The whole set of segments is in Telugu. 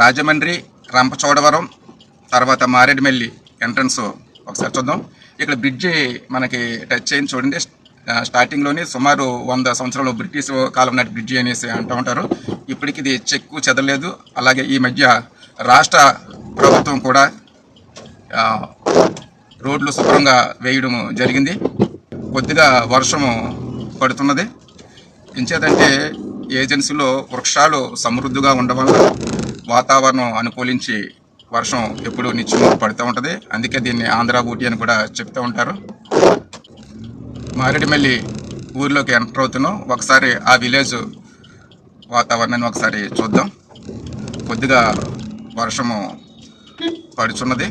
రాజమండ్రి రంపచోడవరం తర్వాత మారేడుమిల్లి ఎంట్రన్స్ ఒకసారి చూద్దాం. ఇక్కడ బ్రిడ్జి మనకి టచ్ అయింది చూడండి. స్టార్టింగ్లోనే సుమారు వంద సంవత్సరాలు బ్రిటిష్ కాలం నాటి బ్రిడ్జి అనేసి అంటూ ఉంటారు. ఇప్పటికి ఇది చెక్కు చెదలేదు అలాగే ఈ మధ్య రాష్ట్ర ప్రభుత్వం కూడా రోడ్లు శుభ్రంగా వేయడం జరిగింది. కొద్దిగా వర్షము పడుతున్నది. ఎంచేదంటే ఏజెన్సీలో వృక్షాలు సమృద్ధిగా ఉండడం వల్ల వాతావరణం అనుకూలించి వర్షం ఎప్పుడు నిత్యం పడుతూ ఉంటుంది. అందుకే దీన్ని ఆంధ్ర ఊటీ అని కూడా చెప్తూ ఉంటారు. మారేడుమల్లి ఊర్లోకి ఎంటర్ అవుతున్నాం. ఒకసారి ఆ విలేజ్ వాతావరణాన్ని ఒకసారి చూద్దాం. కొద్దిగా వర్షము పడుచున్నది.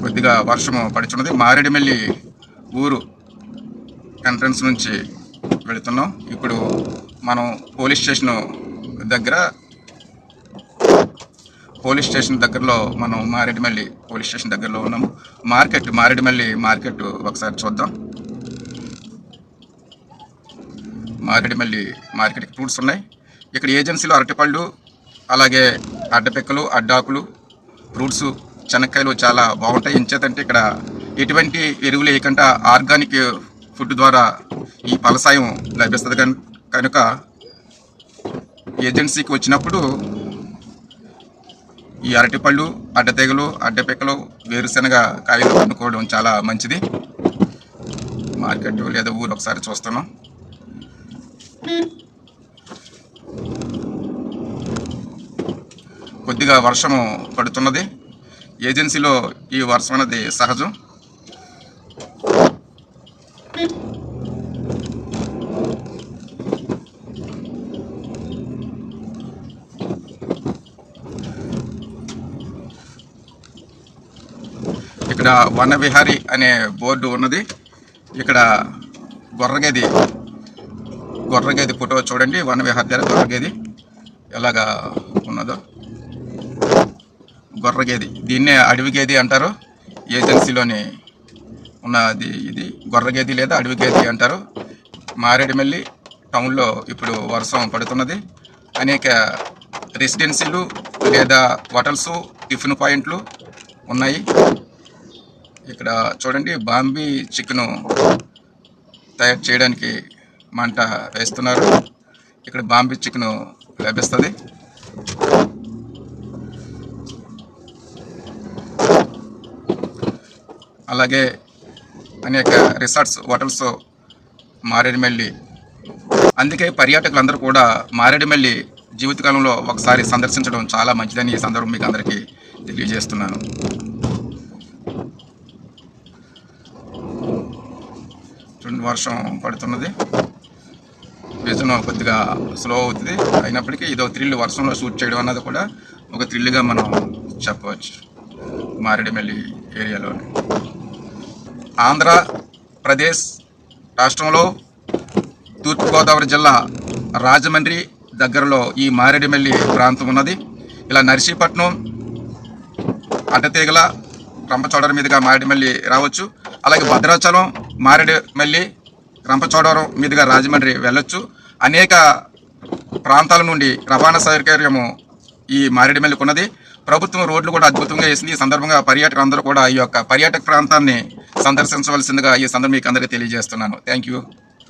కొద్దిగా వర్షము పడుచున్నది. మారేడుమల్లి ఊరు ఎంట్రన్స్ నుంచి వెళుతున్నాం. ఇప్పుడు మనం పోలీస్ స్టేషన్ దగ్గర పోలీస్ స్టేషన్ దగ్గరలో మనం మారేడుమల్లి పోలీస్ స్టేషన్ దగ్గరలో ఉన్నాము. మార్కెట్ మారేడుమల్లి మార్కెట్ ఒకసారి చూద్దాం. మారేడుమల్లి మార్కెట్కి ఫ్రూట్స్ ఉన్నాయి. ఇక్కడ ఏజెన్సీలో అరటిపళ్ళు అలాగే అడ్డపెక్కలు అడ్డాకులు ఫ్రూట్స్ చెనక్కాయలు చాలా బాగుంటాయి. ఇంచేతంటే ఇక్కడ ఎటువంటి ఎరువులు వేయకుండా ఆర్గానిక్ ఫుడ్ ద్వారా ఈ ఫలసాయం లభిస్తుంది. కానీ కనుక ఏజెన్సీకి వచ్చినప్పుడు ఈ అరటిపళ్ళు అడ్డతెగలు అడ్డపెక్కలు వేరుశనగ కాయలు కొనుక్కోవడం చాలా మంచిది. మార్కెట్ లేదా ఊరు ఒకసారి చూస్తున్నాం. కొద్దిగా వర్షము పడుతున్నది. ఏజెన్సీలో ఈ వర్షం అనేది సహజం. ఇక్కడ వనవిహారి అనే బోర్డు ఉన్నది. ఇక్కడ గొర్రగేది గొర్రగేది ఫోటో చూడండి. వనవిహారి దగ్గర గొర్రగేది ఎలాగా ఉన్నదో. గొర్రగేది దీన్నే అడవి గేది అంటారు. ఏజెన్సీలోని ఉన్నది ఇది. గొర్రగేది లేదా అడవి గేది అంటారు. మారేడుమల్లి టౌన్లో ఇప్పుడు వర్షం పడుతున్నది. అనేక రెసిడెన్సీలు లేదా హోటల్స్ టిఫిన్ పాయింట్లు ఉన్నాయి. ఇక్కడ చూడండి బాంబీ చికెను తయారు చేయడానికి మంట వేస్తున్నారు. ఇక్కడ బాంబీ చికెను లభిస్తుంది. అలాగే అనేక రిసార్ట్స్ హోటల్స్ మారేడుమల్లి. అందుకే పర్యాటకులందరూ కూడా మారేడుమల్లి జీవితకాలంలో ఒకసారి సందర్శించడం చాలా మంచిదని ఈ సందర్భం మీకు అందరికీ తెలియజేస్తున్నాను. వర్షం పడుతున్నది. విజన్ కొద్దిగా స్లో అవుతుంది. అయినప్పటికీ ఇదో థ్రిల్ వర్షంలో షూట్ చేయడం అన్నది కూడా ఒక థ్రిల్గా మనం చెప్పవచ్చు. మారేడుమల్లి ఏరియాలోని. ఆంధ్రప్రదేశ్ రాష్ట్రంలో తూర్పుగోదావరి జిల్లా రాజమండ్రి దగ్గరలో ఈ మారేడుమల్లి ప్రాంతం ఉన్నది. ఇలా నర్సీపట్నం అడ్డతీగల రంపచోడర మీదుగా మారేడుమల్లి రావచ్చు. అలాగే భద్రాచలం మారేడుమల్లి రంపచోడవరం మీదుగా రాజమండ్రి వెళ్ళొచ్చు. అనేక ప్రాంతాల నుండి రవాణా సౌకర్యము ఈ మారేడుమల్లికి ఉన్నది ప్రభుత్వం రోడ్లు కూడా అద్భుతంగా వేసింది. ఈ సందర్భంగా పర్యాటకులు అందరూ కూడా ఈ యొక్క పర్యాటక ప్రాంతాన్ని సందర్శించవలసిందిగా ఈ సందర్భం మీకు అందరికీ తెలియజేస్తున్నాను. Thank you